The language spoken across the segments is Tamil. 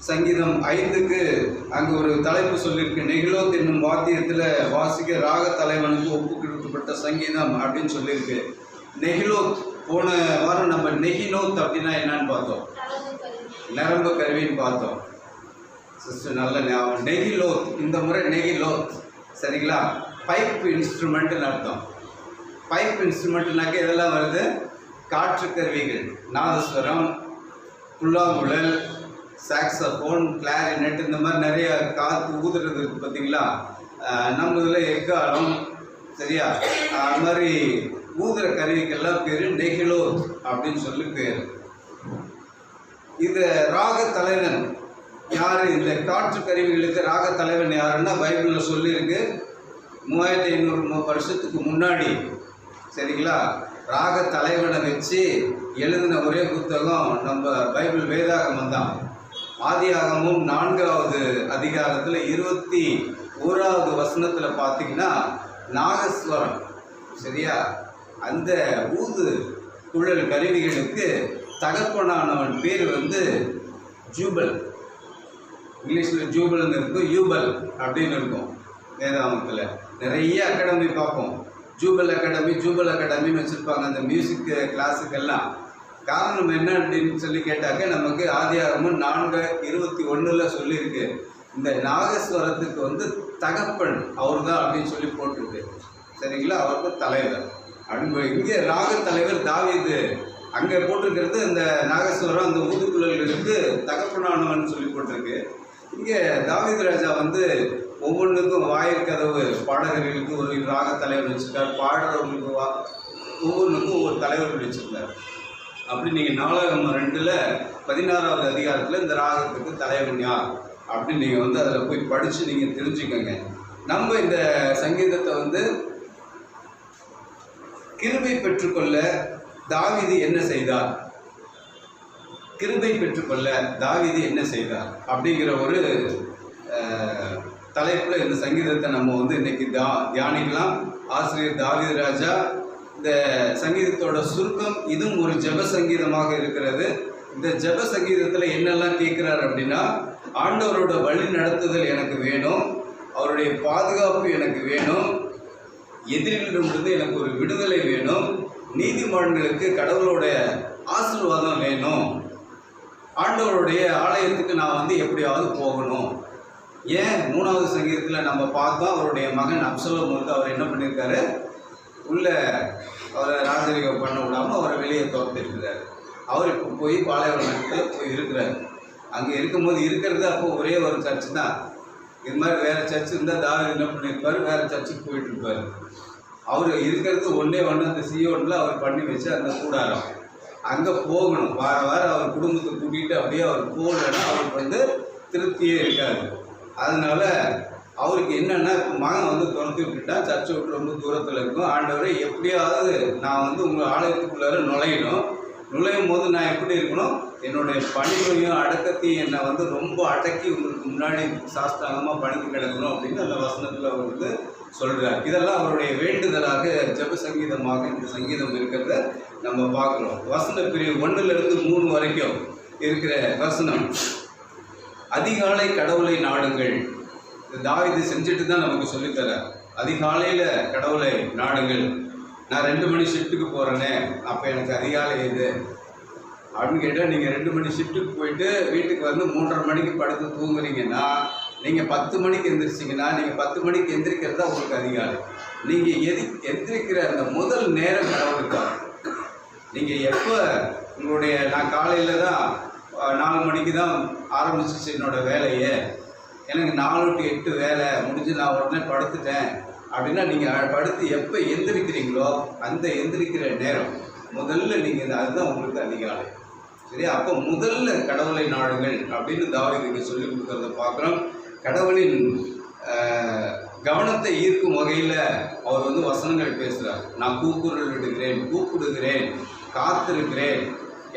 சங்கீதம் ஐந்துக்கு அங்கு ஒரு தலைப்பு சொல்லியிருக்கு. நெகிலோத் என்னும் வாத்தியத்தில் வாசிக்க ராக தலைவனுக்கு ஒப்பு கொடுக்கப்பட்ட சங்கீதம் அப்படின்னு சொல்லியிருக்கு. நெகிலோத் போன வாரம் நம்ம நெகினோத் அப்படின்னா என்னன்னு பார்த்தோம். நரம்பு கருவின்னு பார்த்தோம். சிஸ்டர் நல்ல ஞாபகம். நெகிலோத் இந்த முறை நெகிலோத் சரிங்களா? பைப் இன்ஸ்ட்ருமெண்ட்டுன்னு அர்த்தம். பைப் இன்ஸ்ட்ருமெண்ட்னாக்க இதெல்லாம் வருது? காற்று கருவிகள். நாதஸ்வரம் புல்லாங்குழல் சாக்ஸபோன் கிளாரினெட் இந்த மாதிரி நிறைய காற்று ஊதுறது இருக்குது பார்த்தீங்களா? நம்ம இதில் எக்காலம் சரியா? அது மாதிரி ஊதுற கருவிக்கெல்லாம் பேர் நெகிழோ அப்படின்னு சொல்லி பேர். இது ராக தலைவன் யார்? இந்த காற்று கருவிகளுக்கு ராக தலைவன் யாருன்னா பைபிளில் சொல்லியிருக்கு. மூவாயிரத்தி ஐநூறு வருஷத்துக்கு முன்னாடி சரிங்களா? ராக தலைவனை வச்சு எழுதின ஒரே புத்தகம் நம்ம பைபிள் வேதாகமம் தான். ஆதியாகமும் நான்காவது அதிகாரத்தில் இருபத்தி ஓராவது வசனத்தில் பார்த்தீங்கன்னா நாகஸ்வரம் சரியா? அந்த ஊது குழல் கருவிகளுக்கு தகப்பனானவன் பேர் வந்து ஜூபல். இங்கிலீஷில் ஜூபல்னு இருக்கும் யூபல் அப்படின்னு இருக்கும். வேதாமத்தில் நிறைய அகாடமி பார்ப்போம். ஜூபல் அகாடமி ஜூபல் அகாடமின்னு வச்சுருப்பாங்க அந்த மியூசிக் கிளாஸுக்கெல்லாம் காரணம் என்ன அப்படின்னு சொல்லி கேட்டாக்க நமக்கு ஆதியாகமும் நான்கு இருபத்தி ஒன்றில் சொல்லியிருக்கு. இந்த நாகஸ்வரத்துக்கு வந்து தகப்பன் அவர் தான் அப்படின்னு சொல்லி போட்டிருக்கு. சரிங்களா? அவர் தான் தலைவர். அப்படின்னு இங்கே ராக தலைவர் தாவீது. அங்கே போட்டிருக்கிறது இந்த நாகஸ்வரம் அந்த ஊதுக்குழல்களுக்கு தகப்பனானவன் சொல்லி போட்டிருக்கு. இங்கே தாவீது ராஜா வந்து ஒவ்வொன்றுக்கும் வாயிற்கதவு பாடகர்களுக்கு ஒரு ராக தலைவர் வச்சுருக்கார். பாடுறவங்களுக்கு வா ஒவ்வொன்றுக்கும் ஒவ்வொரு தலைவர்கள் வச்சுருக்கார் அப்படி நீங்கள் நாலாயிரம் ரெண்டில் பதினாறாவது அதிகாரத்தில் இந்த ராகத்துக்கு தலைவன் யார்? அப்படின்னு நீங்கள் வந்து அதில் போய் படித்து நீங்கள் தெரிஞ்சுக்கோங்க. நம்ம இந்த சங்கீதத்தை வந்து கிருபை பெற்றுக்கொள்ள தாவிதி என்ன செய்தார்? கிருபை பெற்றுக்கொள்ள தாவிதி என்ன செய்தார்? அப்படிங்கிற ஒரு தலைப்பில் இந்த சங்கீதத்தை நம்ம வந்து இன்னைக்கு தா தியானிக்கலாம். ஆசிரியர் தாவீது ராஜா இந்த சங்கீதத்தோட சுருக்கம் இதுவும் ஒரு ஜெப சங்கீதமாக இருக்கிறது. இந்த ஜெப சங்கீதத்தில் என்னெல்லாம் கேட்குறாரு அப்படின்னா ஆண்டவரோட வழி நடத்துதல் எனக்கு வேணும் அவருடைய பாதுகாப்பு எனக்கு வேணும் எதிரிகளிடமிருந்து எனக்கு ஒரு விடுதலை வேணும் நீதிமான்களுக்கு கடவுளோட ஆசீர்வாதம் வேணும் ஆண்டவருடைய ஆலயத்துக்கு நான் வந்து எப்படியாவது போகணும். ஏன் மூணாவது சங்கீதத்தில் நம்ம பார்த்தோம் அவருடைய மகன் அப்சலம் வந்து அவர் என்ன பண்ணியிருக்காரு உள்ளே அவரை ராஜரிகம் பண்ண விடாமல் அவரை வெளியே துரத்திருக்கிறார். அவர் இப்போ போய் பாலைவனத்தில் போய் இருக்கிறார். அங்கே இருக்கும்போது இருக்கிறது அப்போ ஒரே ஒரு சர்ச் தான். இது மாதிரி வேறு சர்ச் இருந்தால் தாவீது என்ன பண்ணியிருப்பார் வேறு சர்ச்சுக்கு போயிட்டுருப்பார் அவர் இருக்கிறது ஒன்றே ஒன்று அந்த சியோனில் அவர் பண்ணி வச்சு அந்த கூடாரம். அங்கே போகணும். வார வாரம் அவர் குடும்பத்தை கூட்டிகிட்டு அப்படியே அவர் போகலைன்னா அவருக்கு வந்து திருப்தியே இருக்காது. அதனால அவருக்கு என்னென்னா இப்போ மகன் வந்து துரத்தி விட்டுட்டா சர்ச்சை விட்டு ரொம்ப தூரத்தில் இருக்கும். ஆண்டவரை எப்படியாவது நான் வந்து உங்கள் ஆலயத்துக்குள்ளார நுழையணும். நுழையும் போது நான் எப்படி இருக்கணும்? என்னுடைய பணிவையும் அடக்கத்தையும் என்னை வந்து ரொம்ப அடக்கி உங்களுக்கு முன்னாடி சாஸ்தாங்கமாக பணிந்து கிடக்கணும் அப்படின்னு அந்த வசனத்தில் அவர் வந்து சொல்கிறார் இதெல்லாம் அவருடைய வேண்டுதலாக ஜப சங்கீதமாக இந்த சங்கீதம் இருக்கிறத நம்ம பார்க்குறோம். வசன பிரிவு ஒன்றுலேருந்து மூணு வரைக்கும் இருக்கிற வசனம். அதிகாலை கடவுளை நாடுங்கள். தாவீது செஞ்சுட்டு தான் நமக்கு சொல்லித்தரார் அதிகாலையில் கடவுளை நாடுங்கள். நான் ரெண்டு மணி ஷிஃப்ட்டுக்கு போகிறேனே அப்போ எனக்கு அதிகாலை எது? அப்படின்னு கேட்டால் நீங்கள் ரெண்டு மணி ஷிஃப்ட்டுக்கு போயிட்டு வீட்டுக்கு வந்து மூன்றரை மணிக்கு படுத்து தூங்குறீங்கன்னா நீங்கள் பத்து மணிக்கு எந்திரிச்சிங்கன்னா நீங்கள் பத்து மணிக்கு எந்திரிக்கிறது தான் உங்களுக்கு அதிகாலை. நீங்கள் எதி எந்திரிக்கிற அந்த முதல் நேரம் கடவுளுக்காக நீங்கள் எப்போ உங்களுடைய நான் காலையில் தான் நாலு மணிக்கு தான் ஆரம்பிச்சிச்சு என்னோட வேலையை. எனக்கு நாலு டு எட்டு வேலை முடிஞ்சு நான் உடனே படுத்துட்டேன். அப்படின்னா நீங்கள் படுத்து எப்போ எந்திரிக்கிறீங்களோ அந்த எந்திரிக்கிற நேரம். முதல்ல நீங்கள் அதுதான் உங்களுக்கு அதிகாலை. சரி அப்போ முதல்ல கடவுளை நாடுங்கள் அப்படின்னு தாவீதுக்கு சொல்லி கொடுக்குறத பார்க்குறோம். கடவுளின் கவனத்தை ஈர்க்கும் வகையில் அவர் வந்து வசனங்கள் பேசுகிறார் நான் கூக்குரல் விடுகிறேன் கூப்பிடுகிறேன் காத்திருக்கிறேன்.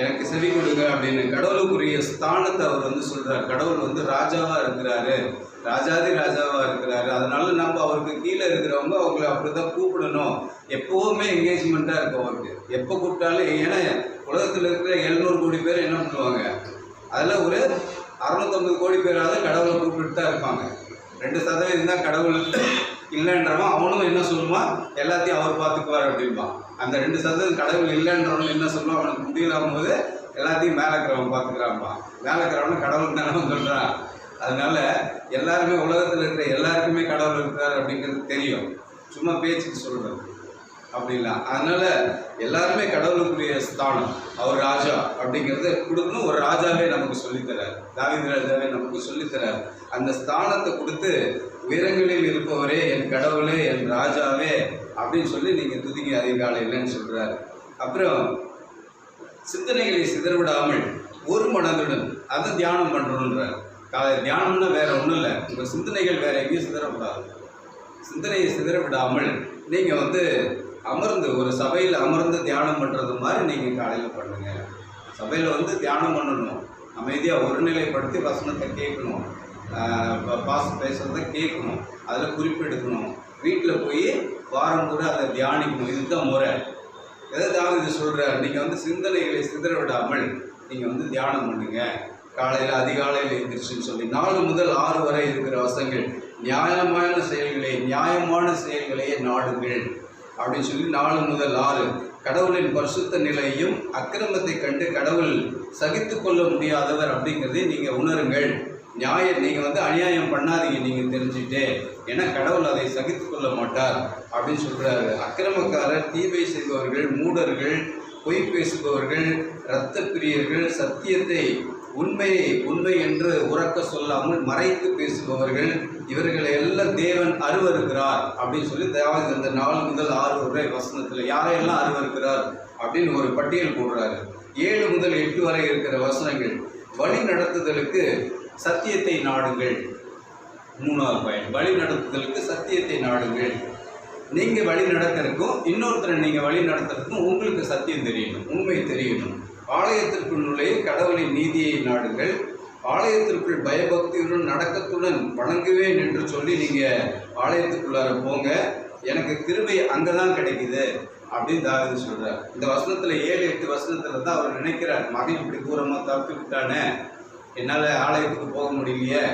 எனக்கு செவி கொடுங்க அப்படின்னு கடவுளுக்குரிய ஸ்தானத்தை அவர் வந்து சொல்கிறார் கடவுள் வந்து ராஜாவாக இருக்கிறாரு. ராஜாதி ராஜாவாக இருக்கிறாரு. அதனால நம்ம அவருக்கு கீழே இருக்கிறவங்க அவங்கள அப்படி தான் கூப்பிடணும். எப்போவுமே என்கேஜ்மெண்ட்டாக இருக்கும் அவருக்கு. எப்போ கூப்பிட்டாலும் ஏன்னா உலகத்தில் இருக்கிற எழுநூறு கோடி பேர் என்ன பண்ணுவாங்க? அதில் ஒரு அறுநூத்தொம்பது கோடி பேராவது கடவுளை கூப்பிட்டு தான் இருப்பாங்க. ரெண்டு சதவீதம் தான் கடவுள். இல்லைன்றவன் அவனும் என்ன சொல்லுவான்? எல்லாத்தையும் அவர் பார்த்துக்குவார் அப்படிம்பான் அந்த ரெண்டு சதவீதம் கடவுள் இல்லைன்றவன் என்ன சொல்லுவான்? அவனுக்கு முடியலாகும் போது எல்லாத்தையும் மேலே இருக்கிறவன் பார்த்துக்கிறான்ப்பான் மேலே இருக்கிறவன் கடவுள் தானே சொல்கிறான் அதனால எல்லாருமே உலகத்தில் இருக்கிற எல்லாருக்குமே கடவுள் இருக்கிறார் அப்படிங்கிறது தெரியும். சும்மா பேச்சுக்கு சொல்கிறது அப்படின்லாம் அதனால எல்லாருமே கடவுளுக்குரிய ஸ்தானம். அவர் ராஜா அப்படிங்கிறத கொடுக்கணும் ஒரு ராஜாவே நமக்கு சொல்லித்தரார். தாவீது ராஜாவே நமக்கு சொல்லித்தரார். அந்த ஸ்தானத்தை கொடுத்து உயரங்களில் இருப்பவரே என் கடவுளே என் ராஜாவே அப்படின்னு சொல்லி நீங்கள் துதிங்க அதிகாலையில்னு சொல்கிறாரு அப்புறம் சிந்தனைகளை சிதறவிடாமல் ஒரு மனதுடன் அதை தியானம் பண்ணுறோன்றார் காலை தியானம்னா வேறு ஒன்றும் இல்லை. உங்கள் சிந்தனைகள் வேறு எங்கேயும் சிதறக்கூடாது சிந்தனையை சிதறவிடாமல் நீங்கள் வந்து அமர்ந்து ஒரு சபையில் அமர்ந்து தியானம் பண்ணுறது மாதிரி நீங்கள் காலையில் பண்ணுங்கள் சபையில் வந்து தியானம் பண்ணணும். அமைதியாக ஒருநிலைப்படுத்தி வசனத்தை கேட்கணும். பாஸ் பேசுகிறத கேட்கணும். அதில் குறிப்பெடுக்கணும் வீட்டில் போய் வாரம் கூட அதை தியானிக்கணும். இதுதான் முறை. எதாவது இது சொல்கிற நீங்கள் வந்து சிந்தனைகளை சிதற விடாமல் நீங்கள் வந்து தியானம் பண்ணுங்க. காலையில் அதிகாலையில் எழுந்திரிச்சுன்னு சொல்லி நாலு முதல் ஆறு வரை இருக்கிற வசங்கள். நியாயமான செயல்களை நியாயமான செயல்களையே நாடுங்கள். அப்படின்னு சொல்லி நாலு முதல் ஆறு. கடவுளின் பரிசுத்த நிலையும் அக்கிரமத்தை கண்டு கடவுள் சகித்து கொள்ள முடியாதவர் அப்படிங்கிறதை நீங்கள் உணருங்கள். நியாய நீங்கள் வந்து அநியாயம் பண்ணாதீங்க நீங்கள் தெரிஞ்சுக்கிட்டே. ஏன்னா கடவுள் அதை சகித்து கொள்ள மாட்டார் அப்படின்னு சொல்கிறாரு அக்கிரமக்காரர் தீமை செய்பவர்கள் மூடர்கள் பொய் பேசுபவர்கள் இரத்த பிரியர்கள் சத்தியத்தை உண்மையை உண்மை என்று உறக்க சொல்லாமல் மறைத்து பேசுபவர்கள் இவர்களை எல்லாம் தேவன் அருவருக்கிறார் அப்படின்னு சொல்லி தேவாதி அந்த நாலு முதல் ஆறு வரை வசனத்தில் யாரையெல்லாம் அருவருக்கிறார் அப்படின்னு ஒரு பட்டியல் போடுறாரு. ஏழு முதல் எட்டு வரை இருக்கிற வசனங்கள். வழி நடத்துதலுக்கு சத்தியத்தை நாடுங்கள். மூணாவது பாயிண்ட் வழி நடத்துதலுக்கு சத்தியத்தை நாடுங்கள். நீங்கள் வழி நடக்கிறதுக்கும் இன்னொருத்தரை நீங்கள் வழி நடத்துறதுக்கும் உங்களுக்கு சத்தியம் தெரியணும் உண்மை தெரியணும். ஆலயத்திற்குள் நுழைய கடவுளின் நீதியை நாடுங்கள். ஆலயத்திற்குள் பயபக்தியுடன் நடக்கத்துடன் வணங்குவேன் என்று சொல்லி நீங்கள் ஆலயத்துக்குள்ளார போங்க. எனக்கு கிருபை அங்கே தான் கிடைக்குது அப்படின்னு தாவிது சொல்கிறார் இந்த வசனத்தில் ஏழு எட்டு வசனத்தில் தான் அவர் நினைக்கிறார். மகன் இப்படி தூரமாக தப்பி விட்டானே என்னால் ஆலயத்துக்கு போக முடியலையே.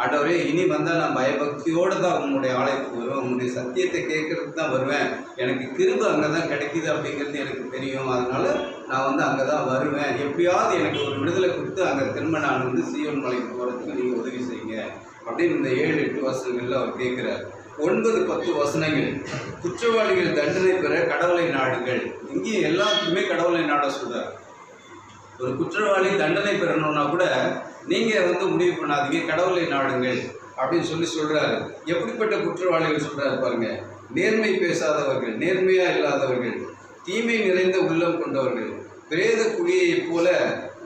ஆண்டவரே இனி வந்தால் நான் பயபக்தியோடு தான் உங்களுடைய ஆலயத்துக்கு வருவேன். உங்களுடைய சத்தியத்தை கேட்கறதுக்கு தான் வருவேன். எனக்கு கிருப அங்கே தான் கிடைக்குது அப்படிங்கிறது எனக்கு தெரியும். அதனால் நான் வந்து அங்கே தான் வருவேன். எப்படியாவது எனக்கு ஒரு விடுதலை கொடுத்து அங்கே திரும்ப நான் வந்து சீவன் மலைக்கு போகிறதுக்கு நீங்கள் உதவி செய்யுங்க. அப்படின்னு இந்த ஏழு எட்டு வசனங்களில் அவர் கேட்குறார். ஒன்பது பத்து வசனங்கள். குற்றவாளிகள் தண்டனை பெற கடவுளை நாடுங்கள். இங்கேயும் எல்லாத்துக்குமே கடவுளை நாட சொல்கிறார் ஒரு குற்றவாளி தண்டனை பெறணும்னா கூட நீங்கள் வந்து முடிவு பண்ணாதீங்க கடவுளை நாடுங்கள் அப்படின்னு சொல்லி சொல்கிறாரு எப்படிப்பட்ட குற்றவாளிகள் சொல்கிறாரு பாருங்க. நேர்மை பேசாதவர்கள் நேர்மையாக இல்லாதவர்கள் தீமை நிறைந்த உள்ளம் கொண்டவர்கள் பிரேத குழியைப் போல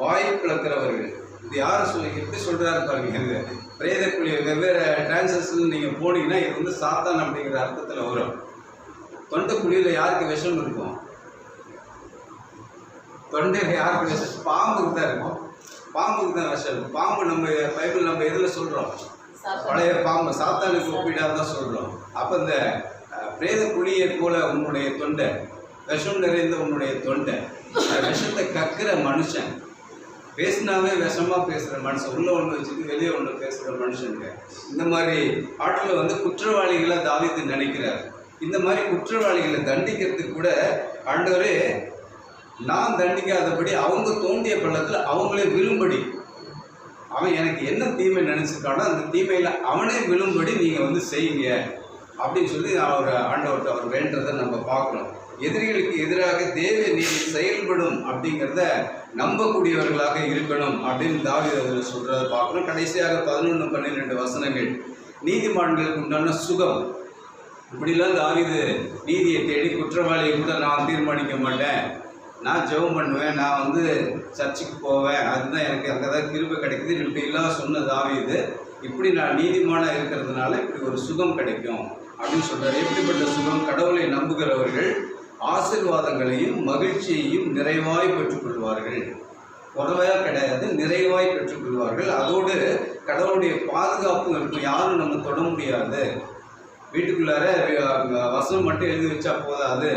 வாய் பிளக்கிறவர்கள். இது யார் சொல்லி எப்படி சொல்கிறாரு பாருங்க. இது பிரேத குழி வெவ்வேறு டிரான்சஸ்ல நீங்கள் போனீங்கன்னா இது வந்து சாத்தான் அப்படிங்கிற அர்த்தத்தில் வரும். தொண்டை குழியில் யாருக்கு விஷம் இருக்கும்? தொண்டையில் யாருக்கு விஷம் பாம்புக்கு தான் இருக்கும். பாம்புக்கு தான் விஷம் பாம்பு நம்ம பைபிள் நம்ம எதில் சொல்கிறோம் பழைய பாம்பு சாத்தானுக்கு ஒப்பிடாத தான் சொல்கிறோம் அப்போ இந்த பிரேத குழியை போல உன்னுடைய தொண்டை விஷம் நிறைந்த உன்னுடைய தொண்டை. விஷத்தை கக்கிற மனுஷன் பேசினாவே விஷமாக பேசுகிற மனுஷன் உள்ள ஒன்று வச்சுட்டு வெளியே ஒன்று பேசுகிற மனுஷனுங்க. இந்த மாதிரி ஆட்டில் வந்து குற்றவாளிகளை தாவித்து நினைக்கிறார். இந்த மாதிரி குற்றவாளிகளை தண்டிக்கிறதுக்கு கூட ஆண்டவரே நான் தண்டிக்காதபடி அவங்க தோண்டிய பள்ளத்தில் அவங்களே விழும்படி. அவன் எனக்கு என்ன தீமை நினச்சிருக்கானோ அந்த தீமையில் அவனே விழும்படி நீங்கள் வந்து செய்யுங்க. அப்படின்னு சொல்லி அவர் ஆண்டவர்கிட்ட அவர் வேண்டதை நம்ம பார்க்கணும். எதிரிகளுக்கு எதிராக தேவை நீதி செயல்படும் அப்படிங்கிறத நம்பக்கூடியவர்களாக இருக்கணும் அப்படின்னு தாவி அதில் சொல்கிறத பார்க்கணும். கடைசியாக பதினொன்று பன்னிரெண்டு வசனங்கள். நீதிமான்களுக்கு உண்டான சுகம். இப்படிலாம் தாவிது நீதியை தேடி குற்றவாளியை கூட நான் தீர்மானிக்க மாட்டேன். நான் ஜெபம் பண்ணுவேன் நான் வந்து சர்ச்சுக்கு போவேன். அதுதான் எனக்கு அங்கே தான் கிருபை கிடைக்குது. இப்படிலாம் எல்லாம் சொன்ன இது. இப்படி நான் நீதிமானாக இருக்கிறதுனால இப்படி ஒரு சுகம் கிடைக்கும் அப்படின்னு சொல்கிறார் எப்படிப்பட்ட சுகம்? கடவுளை நம்புகிறவர்கள் ஆசீர்வாதங்களையும் மகிழ்ச்சியையும் நிறைவாய் பெற்றுக்கொள்வார்கள். குறைவாக கிடையாது நிறைவாய் பெற்றுக்கொள்வார்கள். அதோடு கடவுளுடைய பாதுகாப்பும் இருக்கும். யாரும் நம்ம தொட முடியாது. வீட்டுக்குள்ளார வசனம் மட்டும் எழுதி வச்சா போதாது.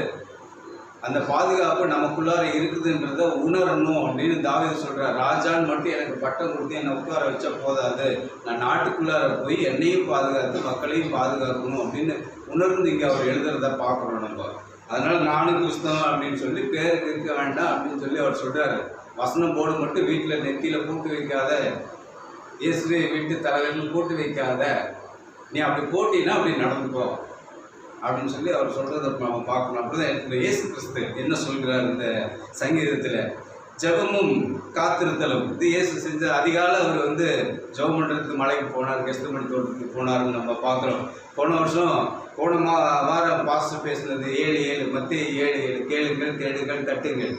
அந்த பாதுகாப்பு நமக்குள்ளார இருக்குதுன்றத உணரணும் அப்படின்னு தாவீது சொல்கிறார் ராஜான்னு மட்டும் எனக்கு பட்டம் கொடுத்து என்னை உட்கார வச்சா போதாது. நான் நாட்டுக்குள்ளார போய் என்னையும் பாதுகாத்து மக்களையும் பாதுகாக்கணும் அப்படின்னு உணர்ந்து இங்கே அவர் எழுதுறத பார்க்குறோம் நம்ம. அதனால் நானும் கிறிஸ்தவன் அப்படின்னு சொல்லி பேருக்கு இருக்க வேண்டாம் அப்படின்னு சொல்லி அவர் சொல்றாரு. வசனம் போர்டு மட்டும் வீட்டில் நெத்தியில் போட்டு வைக்காத. இயேசுவை வீட்டு தலைவர்கள் போட்டு வைக்காத. நீ அப்படி போட்டினா அப்படி நடந்துக்கோ. அப்படின்னு சொல்லி அவர் சொல்கிறத நம்ம பார்க்கணும். அப்படிதான் இந்த இயேசு கிறிஸ்து என்ன சொல்கிறார் இந்த சங்கீதத்தில்? ஜெபமும் காத்திருத்தலும். இது இயேசு செஞ்ச அதிகாலை அவர் வந்து ஜெபம் பண்ணுறதுக்கு மலைக்கு போனார் கெஸ்தமணி தோட்டத்துக்கு போனார்னு நம்ம பார்க்குறோம். போன வருஷம் போன மா வாரம் பாஸ்டர் பேசுனது ஏழு ஏழு மத்திய ஏழு ஏழு. கேளுங்கள் தேடுங்கள் தட்டுங்கள்.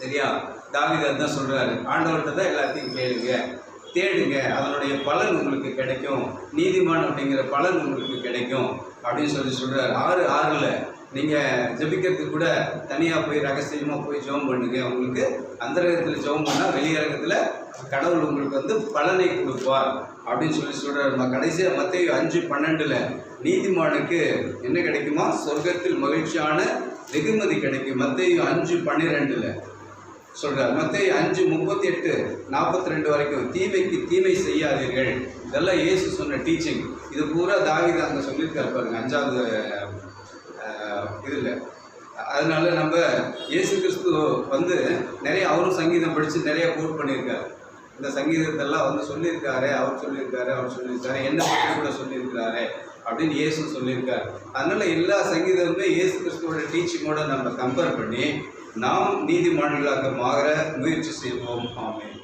சரியா? தாவீது தான் சொல்கிறாரு ஆண்டவர்கிட்ட தான் எல்லாத்தையும் கேளுங்க. தேடுங்க. அதனுடைய பலன் உங்களுக்கு கிடைக்கும். நீதிமான் அப்படிங்கிற பலன் உங்களுக்கு கிடைக்கும். அப்படின்னு சொல்லி சொல்கிறார் ஆறு ஆறில் நீங்கள் ஜெபிக்கிறதுக்கு கூட தனியாக போய் ரகசியமாக போய் ஜெபம் பண்ணுங்க. உங்களுக்கு அந்தரகத்தில் ஜெபம் பண்ணால் வெளியரகத்தில் கடவுள் உங்களுக்கு வந்து பலனை கொடுப்பார். அப்படின்னு சொல்லி சொல்கிறார் நம்ம கடைசியாக மத்திய அஞ்சு பன்னெண்டுல நீதிமானுக்கு என்ன கிடைக்குமா? சொர்க்கத்தில் மகிழ்ச்சியான வெகுமதி கிடைக்கும். மத்திய அஞ்சு பன்னிரெண்டில் சொல்றார். மத்திய அஞ்சு முப்பத்தி எட்டு நாற்பத்தி ரெண்டு வரைக்கும் தீமைக்கு தீமை செய்யாதீர்கள். இதெல்லாம் இயேசு சொன்ன டீச்சிங் இது பூரா தாவித அங்கே சொல்லியிருக்காரு பாருங்க அஞ்சாவது இதில். அதனால நம்ம இயேசு கிறிஸ்து வந்து நிறைய அவரும் சங்கீதம் படித்து நிறைய கோட் பண்ணியிருக்காரு. இந்த சங்கீதத்தெல்லாம் வந்து சொல்லியிருக்காரு அவர் சொல்லியிருக்காரு அவர் சொல்லியிருக்காரு என்ன பற்றி கூட சொல்லியிருக்காரு அப்படின்னு இயேசு சொல்லியிருக்காரு. அதனால எல்லா சங்கீதமுமே இயேசு கிறிஸ்துவோட டீச்சிங்கோட நம்ம கம்பேர் பண்ணி நாம் நீதிமான்களாக மாற முயற்சி செய்வோம். ஆமே